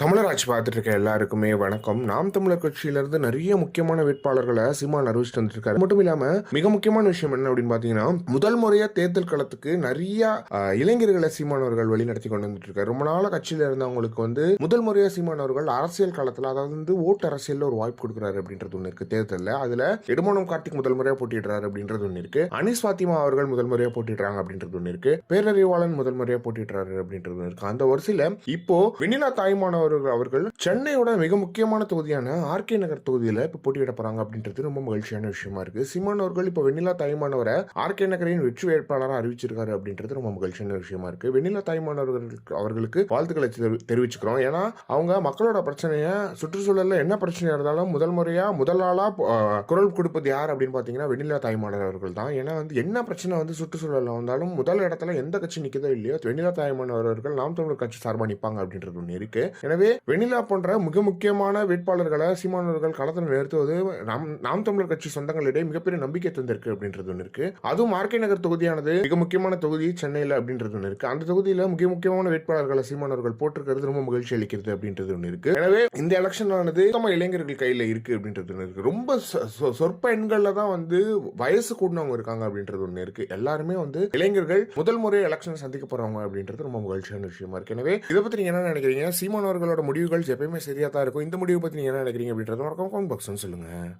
தமிழராட்சி பார்த்துட்டு இருக்க எல்லாருக்குமே வணக்கம். நாம் தமிழர் கட்சியிலிருந்து நிறைய முக்கியமான வேட்பாளர்களை சீமான் அறிவிச்சுட்டு வந்துருக்காரு. மட்டும் இல்லாம மிக முக்கியமான விஷயம் என்ன அப்படின்னு பாத்தீங்கன்னா முதல் முறையா தேர்தல் களத்துக்கு நிறைய இளைஞர்களை சீமான் அவர்கள் வழிநடத்தி கொண்டு வந்துட்டு இருக்காரு ரொம்ப நாள கட்சியில இருந்தவங்களுக்கு வந்து முதல் முறையா சீமான் அவர்கள் அரசியல் களத்துல அதாவது வந்து ஓட்டு அரசியல்ல ஒரு வாய்ப்பு கொடுக்குறாரு அப்படின்றது ஒண்ணு இருக்கு தேர்தலில். அதுல இடுமானம் கார்த்திக் முதல் முறையா போட்டிடுறாரு அப்படின்றது ஒண்ணு இருக்கு. அனிஸ் பாத்திமா அவர்கள் முதல் முறையா போட்டிடுறாங்க அப்படின்றது ஒண்ணு இருக்கு. பேரறிவாளன் முதல் முறையா போட்டிடுறாரு அப்படின்றது ஒண்ணு இருக்கு. அந்த வரிசையில இப்போ வெண்ணிலா தாய்மானவர் அவர்கள் சென்னையோட மிக முக்கியமான தொகுதியான ஆர்கே நகர் தொகுதியில இப்ப போட்டியிட போறாங்க அப்படின்றது ரொம்ப மகிழ்ச்சியான விஷயமா இருக்கு. சீமான் அவர்கள் இப்போ வெண்ணிலா தாய்மானவரை ஆர்கே நகரின் வெற்றி வேட்பாளராக அறிவிச்சிருக்காரு அப்படின்றது ரொம்ப மகிழ்ச்சியான விஷயமா இருக்கு. வெண்ணிலா தாய்மானவர்களுக்கு அவர்களுக்கு வாழ்த்துக்களை தெரி- தெரிவிச்சுக்கிறோம். ஏன்னா அவங்க மக்களோட பிரச்சனையை சுற்றுச்சூழல்ல என்ன பிரச்சனையா இருந்தாலும் முதல் முறையா முதல் ஆளா குரல் கொடுப்பது யார் அப்படின்னு பாத்தீங்கன்னா வெண்ணிலா தாய்மானவர் அவர்கள் தான். ஏன்னா வந்து என்ன பிரச்சனை வந்து சுற்றுச்சூழல்ல வந்தாலும் முதல் இடத்துல எந்த கட்சி நிற்கிறதோ இல்லையோ வெண்ணிலா தாய்மானவர் அவர்கள் நாம் தமிழர் கட்சி சார்பாக நிற்பாங்க அப்படின்றது ஒன்று இருக்கு. எனவே வெண்ணிலா போன்ற மிக முக்கியமான வேட்பாளர்களை சீமானவர்கள் களத்தில் நிறுத்துவது நாம் நாம் தமிழர் கட்சி சொந்தங்களிடையே மிகப்பெரிய நம்பிக்கை தந்திருக்கு அப்படின்றது ஒன்று இருக்கு. அதுவும் ஆர்கே நகர் தொகுதியானது மிக முக்கியமான தொகுதி சென்னையில் அப்படின்றது ஒன்று இருக்கு. அந்த தொகுதியில் மிக முக்கியமான வேட்பாளர்களை சீமானவர்கள் போட்டிருக்கிறது ரொம்ப மகிழ்ச்சி அளிக்கிறது அப்படின்றது ஒன்று இருக்கு. எனவே இந்த எலெக்ஷன் ஆனது சுத்தமா இளைஞர்கள் கையில் இருக்கு அப்படின்றது ஒன்று இருக்கு. ரொம்ப சொ- சொ- சொற்ப எண்கள்ல தான் வந்து வயசு கூடினவங்க இருக்காங்க அப்படின்றது ஒன்று இருக்கு. எல்லாருமே வந்து இளைஞர்கள் முதல் முறை எலெக்ஷன் சந்திக்க போறவங்க அப்படின்றது ரொம்ப மகிழ்ச்சியான விஷயமா இருக்கு. எனவே இதை பத்தி நீங்க என்ன நினைக்கிறீங்க? சீமானவர்கள் உங்களோட முடிவுகள் எப்பயுமே சரியாக தான் இருக்கும். இந்த முடிவு பற்றி நீங்கள் என்ன நினைக்கிறீங்க அப்படின்றது மறக்காம கமெண்ட் பாக்ஸ்னு சொல்லுங்கள்